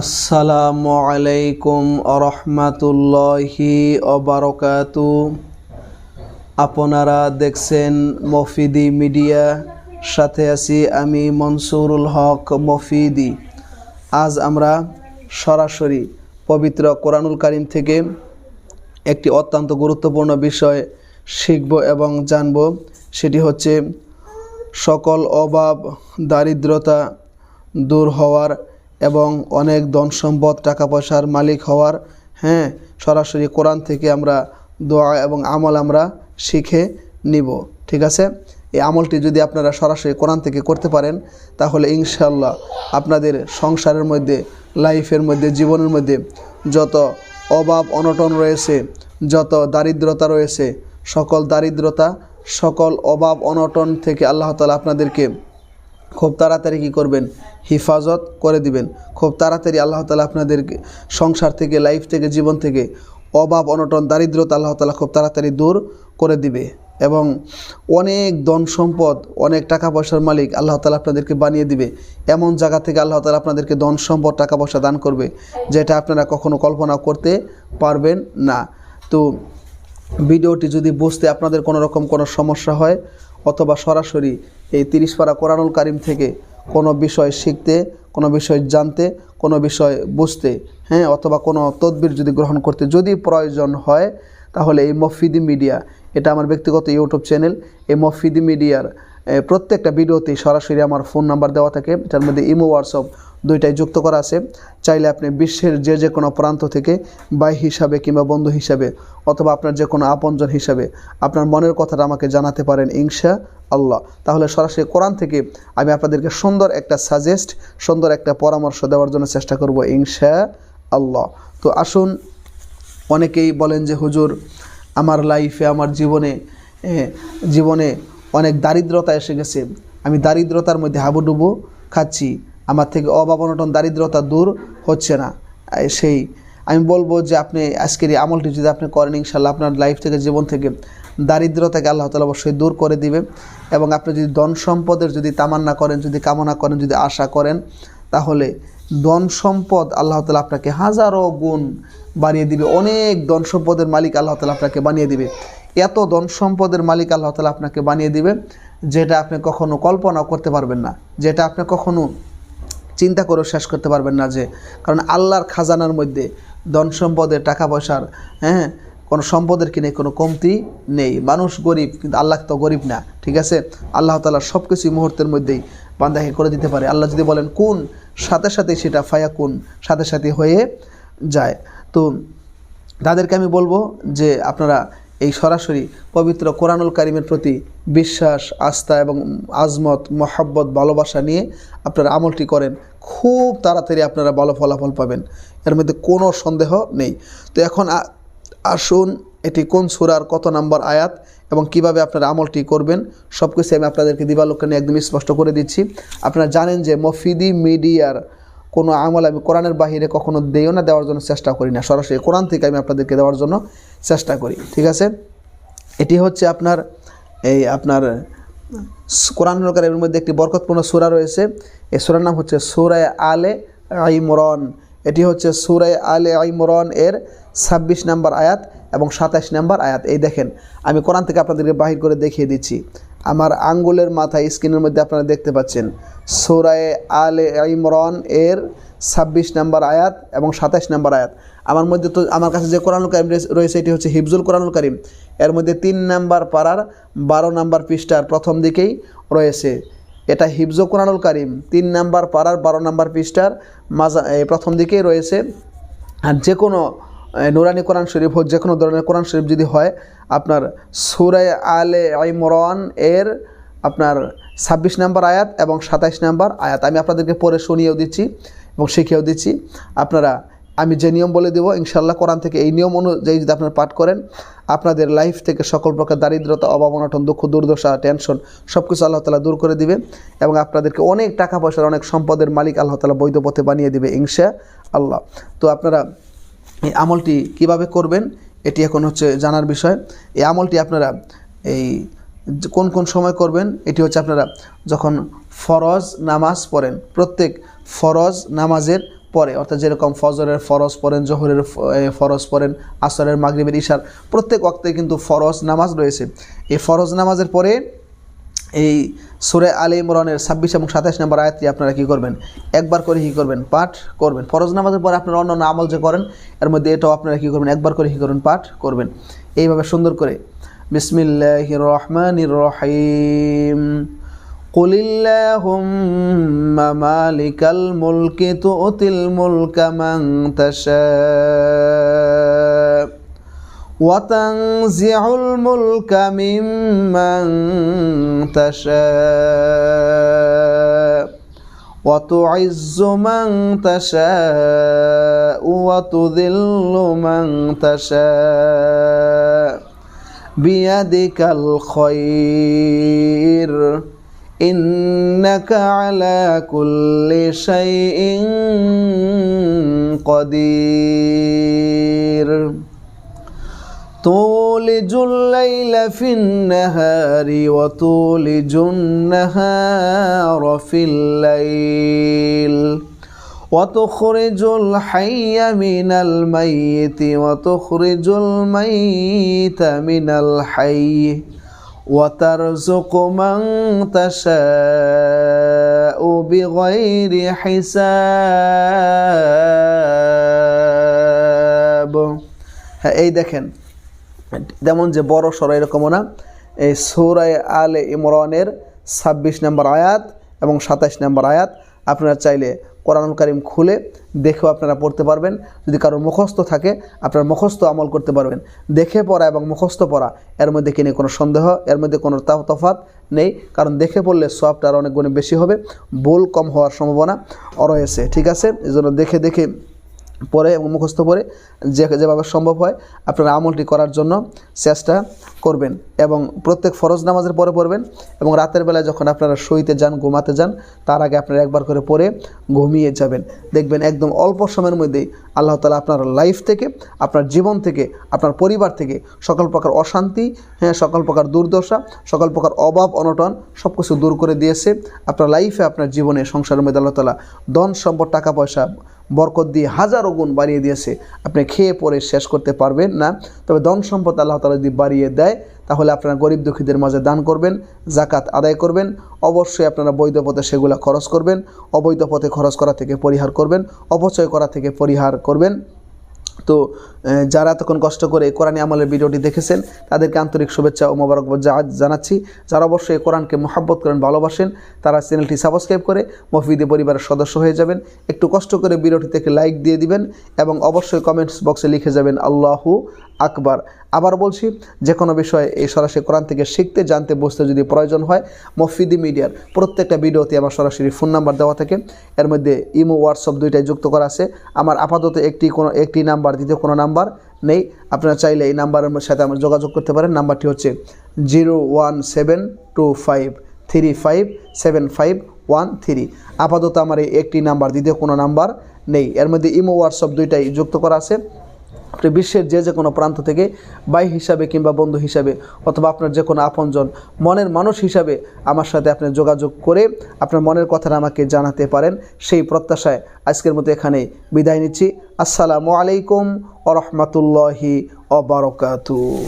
আসসালামু আলাইকুম আরহামাতুল্লাহি অবারকাতু আপনারা দেখছেন মফিদি মিডিয়া, সাথে আছি আমি মনসুরুল হক মফিদি। আজ আমরা সরাসরি পবিত্র কোরআনুল কারিম থেকে একটি অত্যন্ত গুরুত্বপূর্ণ বিষয় শিখব এবং জানব। সেটি হচ্ছে, সকল অভাব, দারিদ্রতা দূর হওয়ার এবং অনেক ধন সম্পদ টাকা পয়সার মালিক হওয়ার হ্যাঁ সরাসরি কোরআন থেকে আমরা দোয়া এবং আমল আমরা শিখে নিব, ঠিক আছে? এই আমলটি যদি আপনারা সরাসরি কোরআন থেকে করতে পারেন, তাহলে ইনশাল্লাহ আপনাদের সংসারের মধ্যে, লাইফের মধ্যে, জীবনের মধ্যে যত অভাব, অনটন রয়েছে, যত দারিদ্রতা রয়েছে, সকল দারিদ্রতা, সকল অভাব, অনটন থেকে আল্লাহ তালা আপনাদেরকে খুব তাড়াতাড়ি কী করবেন? হিফাজত করে দিবেন। খুব তাড়াতাড়ি আল্লাহ তালা আপনাদেরকে সংসার থেকে লাইফ থেকে, জীবন থেকে অভাব, অনটন, দারিদ্রতা আল্লাহ তালা খুব তাড়াতাড়ি দূর করে দিবে এবং অনেক ধন সম্পদ, অনেক টাকা পয়সার মালিক আল্লাহ তালা আপনাদেরকে বানিয়ে দিবে। এমন জায়গা থেকে আল্লাহ তালা আপনাদেরকে ধন সম্পদ, টাকা পয়সা দান করবে যেটা আপনারা কখনো কল্পনা করতে পারবেন না। তো ভিডিওটি যদি বুঝতে আপনাদের কোনো রকম কোনো সমস্যা হয় অথবা সরাসরি এই তিরিশ পারা কোরআনুল কারিম থেকে কোনো বিষয় শিখতে, কোনো বিষয় জানতে, কোনো বিষয় বুঝতে হ্যাঁ অথবা কোনো তদবির যদি গ্রহণ করতে যদি প্রয়োজন হয়, তাহলে এই মফিদি মিডিয়া, এটা আমার ব্যক্তিগত ইউটিউব চ্যানেল, এই মফিদি মিডিয়ার প্রত্যেকটা ভিডিওতেই সরাসরি আমার ফোন নাম্বার দেওয়া থাকে, এটার মধ্যে ইমো, হোয়াটসঅ্যাপ দুইটাই যুক্ত করা আছে। চাইলে আপনি বিশ্বের যে যে কোনো প্রান্ত থেকে ভাই হিসাবে কিংবা বন্ধু হিসাবে অথবা আপনার যে কোনো আপনজন হিসাবে আপনার মনের কথাটা আমাকে জানাতে পারেন ইনশা আল্লাহ তাহলে সরাসরি কোরআন থেকে আমি আপনাদেরকে সুন্দর একটা সাজেস্ট সুন্দর একটা পরামর্শ দেওয়ার জন্য চেষ্টা করব ইনশা আল্লাহ তো আসুন, অনেকেই বলেন যে, হুজুর, আমার লাইফে আমার জীবনে জীবনে অনেক দারিদ্রতা এসে গেছে। আমি দারিদ্রতার মধ্যে হাবুডুবু খাচ্ছি। আমার থেকে অভাব, অনটন, দারিদ্রতা দূর হচ্ছে না। সেই, আমি বলব যে আপনি আজকের এই আমলটি যদি আপনি করেন, ইনশাল্লাহ আপনার লাইফ থেকে, জীবন থেকে দারিদ্রতাকে আল্লাহ তালা অবশ্যই দূর করে দিবে। এবং আপনি যদি ধন সম্পদের যদি তামান্না করেন, যদি কামনা করেন, যদি আশা করেন, তাহলে ধন সম্পদ আল্লাহ তালা আপনাকে হাজারো গুণ বানিয়ে দিবে। অনেক ধন সম্পদের মালিক আল্লাহ তালা আপনাকে বানিয়ে দিবে। এত ধন সম্পদের মালিক আল্লাহ তালা আপনাকে বানিয়ে দিবে, যেটা আপনি কখনো কল্পনা করতে পারবেন না, যেটা আপনি কখনো চিন্তা করেও শেষ করতে পারবেন না যে, কারণ আল্লাহর খাজানার মধ্যে ধন সম্পদের টাকা পয়সার হ্যাঁ কোনো সম্পদের কিনে কোনো কমতি নেই। মানুষ গরিব, কিন্তু আল্লাহ তো গরিব না, ঠিক আছে? আল্লাহ তালা সব কিছুই মুহূর্তের মধ্যেই বান্দাকে করে দিতে পারে। আল্লাহ যদি বলেন, কোন? সাথে সাথে সেটা ফায়া কোন, সাথে সাথে হয়ে যায়। তো তাদেরকে আমি বলব যে, আপনারা এই সরাসরি পবিত্র কোরআনুল কারিমের প্রতি বিশ্বাস, আস্থা এবং আজমত, মহাব্বত, ভালোবাসা নিয়ে আপনারা আমলটি করেন। খুব তাড়াতাড়ি আপনারা ভালো ফলাফল পাবেন। এর মধ্যে কোনো সন্দেহ নেই। তো এখন আসুন, এটি কোন সুরার কত নাম্বার আয়াত এবং কীভাবে আপনারা আমলটি করবেন সব কিছু আমি আপনাদেরকে দিবালোককে নিয়ে একদম স্পষ্ট করে দিচ্ছি। আপনারা জানেন যে মফিদি মিডিয়ার কোনো আমল আমি কোরআনের বাহিরে কখনো দেও না, দেওয়ার জন্য চেষ্টা করি না। সরাসরি কোরআন থেকে আমি আপনাদেরকে দেওয়ার জন্য চেষ্টা করি, ঠিক আছে? এটি হচ্ছে আপনার, এই আপনার কোরআন এর মধ্যে একটি বরকতপূর্ণ সূরা রয়েছে। এই সূরার নাম হচ্ছে সুরায় আলে আইমরন এটি হচ্ছে সুরায় আলে আইমরন এর ছাব্বিশ নাম্বার আয়াত এবং সাতাশ নাম্বার আয়াত। এই দেখেন, আমি কোরআন থেকে আপনাদেরকে বাহির করে দেখিয়ে দিচ্ছি। আমার আঙ্গুলের মাথায় স্ক্রিনের মধ্যে আপনারা দেখতে পাচ্ছেন সুরায় আলে ইমরান এর ছাব্বিশ নাম্বার আয়াত এবং সাতাশ নাম্বার আয়াত। আমার মধ্যে তো আমার কাছে যে কোরআনুল কারিম রয়েছে- এটি হচ্ছে হিফজুল কোরআনুল করিম। এর মধ্যে তিন নাম্বার পাড়ার বারো নাম্বার পৃষ্ঠার প্রথম দিকেই রয়েছে। এটা হিফজ কোরআনুল করিম। তিন নাম্বার পাড়ার বারো নাম্বার পৃষ্ঠার মাজা প্রথম দিকেই রয়েছে। আর যে কোনো নুরানি কোরআন শরীফ হোক, যে কোনো ধরনের কোরআন শরীফ যদি হয়, আপনার সুরায় আলে ইমরান এর আপনার ছাব্বিশ নাম্বার আয়াত এবং সাতাইশ নাম্বার আয়াত। আমি আপনাদেরকে পরে শুনিয়েও দিচ্ছি। এবং শিখিয়েও দিচ্ছি, আপনারা, আমি যে নিয়ম বলে দেবো ইনশাল্লাহ কোরআন থেকে এই নিয়ম অনুযায়ী যদি আপনারা পাঠ করেন, আপনাদের লাইফ থেকে সকল প্রকার দারিদ্রতা, অভাব, অনটন, দুঃখ, দুর্দশা টেনশন সব কিছু আল্লাহ তালা দূর করে দিবে এবং আপনাদেরকে অনেক টাকা পয়সার, অনেক সম্পদের মালিক আল্লাহ তালা বৈধ পথে বানিয়ে দিবে ইনশা আল্লাহ তো আপনারা এই আমলটি কীভাবে করবেন, এটি এখন হচ্ছে জানার বিষয়। এই আমলটি আপনারা এই কোন কোন সময় করবেন, এটি হচ্ছে আপনারা যখন ফরজ নামাজ পড়েন, প্রত্যেক ফরজ নামাজের পরে, অর্থাৎ যেরকম ফজরের ফরজ পড়েন, জোহরের ফরজ পড়েন, আসরের, মাগরিবের ইশার প্রত্যেক ওয়াক্তে কিন্তু ফরজ নামাজ রয়েছে। এই ফরজ নামাজের পরে এই সুরে আলী ইমরানের ছাব্বিশ এবং সাতাশ নম্বর আয়াতটি আপনারা কী করবেন? একবার করে কী করবেন? পাঠ করবেন। ফরজ নামাজের পরে আপনারা অন্যান্য আমল যে করেন, এর মধ্যে এটাও আপনারা কী করবেন? একবার করে কী করবেন? পাঠ করবেন। এইভাবে সুন্দর করে বিসমিল্লাহ রহমান রহিম قل اللهم مالك الملك تؤتي الملك من تشاء وتنزع الملك ممن تشاء وتعز من تشاء وتذل من تشاء بيدك الخير. إنك على كل شيء قدير. تولج الليل في النهار وتولج النهار في الليل. وتخرج الحي من الميت وتخرج الميت من الحي وترزق من تشاء بغير حساب হ্যাঁ এই দেখেন যেমন যে বড় সড় এরকমও না এই সৌরায় আলে ইমরানের ছাব্বিশ নম্বর আয়াত এবং সাতাশ নম্বর আয়াত আপনারা চাইলে কোরআনুল কারিম খুলে দেখেও আপনারা পড়তে পারবেন। যদি কারও মুখস্থ থাকে, আপনার মুখস্থ আমল করতে পারবেন। দেখে পড়া এবং মুখস্থ পড়া, এর মধ্যে কিনে কোনো সন্দেহ? এর মধ্যে কোনো তা- তফাৎ নেই। কারণ দেখে পড়লে সবটা আর অনেক গুণে বেশি হবে, ভুল কম হওয়ার সম্ভাবনা রয়েছে। ঠিক আছে? এই জন্য দেখে দেখে পরে এবং মুখস্থ পরে যে যেভাবে সম্ভব হয়, আপনারা আমলটি করার জন্য চেষ্টা করবেন এবং প্রত্যেক ফরজ নামাজের পরে পড়বেন এবং রাতের বেলায় যখন আপনারা শুইতে যান, ঘুমাতে যান, তার আগে আপনারা একবার করে পড়ে ঘুমিয়ে যাবেন। দেখবেন একদম অল্প সময়ের মধ্যেই আল্লাহ তালা আপনার লাইফ থেকে, আপনার জীবন থেকে, আপনার পরিবার থেকে সকল প্রকার অশান্তি হ্যাঁ সকল প্রকার দুর্দশা, সকল প্রকার অভাব, অনটন সব কিছু দূর করে দিয়েছে। আপনার লাইফে আপনার জীবনে, সংসারের মধ্যে আল্লাহ তালা ধন, সম্পদ, টাকা, পয়সা, বরকত দিয়ে হাজারো গুণ বাড়িয়ে দিয়েছে। আপনি খেয়ে পরে শেষ করতে পারবেন না। তবে ধন, সম্পদ আল্লাহ তালা যদি বাড়িয়ে দেয় তাহলে আপনারা গরিব দুঃখীদের মাঝে দান করবেন জাকাত আদায় করবেন, অবশ্যই আপনারা বৈধ পথে সেগুলো খরচ করবেন, অবৈধ পথে খরচ করা থেকে পরিহার করবেন, অপচয় করা থেকে পরিহার করবেন। তো যারা এতক্ষণ কষ্ট করে কোরআন আমলের ভিডিওটি দেখেছেন, তাদেরকে আন্তরিক শুভেচ্ছা ও মোবারকবাদ জানাচ্ছি। যারা অবশ্যই কোরআনকে মহাব্বত করেন, ভালোবাসেন, তারা চ্যানেলটি সাবস্ক্রাইব করে মফিদি পরিবারের সদস্য হয়ে যাবেন। একটু কষ্ট করে ভিডিওটি থেকে লাইক দিয়ে দিবেন এবং অবশ্যই কমেন্টস বক্সে লিখে যাবেন, আল্লাহু আকবার। আবার বলছি যে কোনো বিষয়ে এই সরাসরি কোরআন থেকে শিখতে, জানতে, বুঝতে যদি প্রয়োজন হয়, মফিদি মিডিয়ার প্রত্যেকটা ভিডিওতে আমার সরাসরি ফোন নাম্বার দেওয়া থাকে। এর মধ্যে ইমো, হোয়াটসঅ্যাপ দুইটাই যুক্ত করা আছে। আমার আপাতত একটি কোনো, একটি নাম্বার দ্বিতীয় কোনো নাম্বার নেই। আপনারা চাইলে এই নাম্বারের সাথে আমার যোগাযোগ করতে পারেন। নাম্বারটি হচ্ছে zero one seven two five three five seven five one three. আপাতত আমার এই একটি নাম্বার, দ্বিতীয় কোনো নাম্বার নেই। এর মধ্যে ইমো, হোয়াটসঅ্যাপ দুইটাই যুক্ত করা আছে। বিশ্বের যে যে কোনো প্রান্ত থেকে ভাই হিসাবে কিংবা বন্ধু হিসাবে অথবা আপনার যে কোনো আপনজন মনের মানুষ হিসাবে আমার সাথে আপনি যোগাযোগ করে আপনার মনের কথাটা আমাকে জানাতে পারেন। সেই প্রত্যাশায় আজকের মতো এখানে বিদায় নিচ্ছি। আসসালামু আলাইকুম আ রহমতুল্লাহি অবরকাতু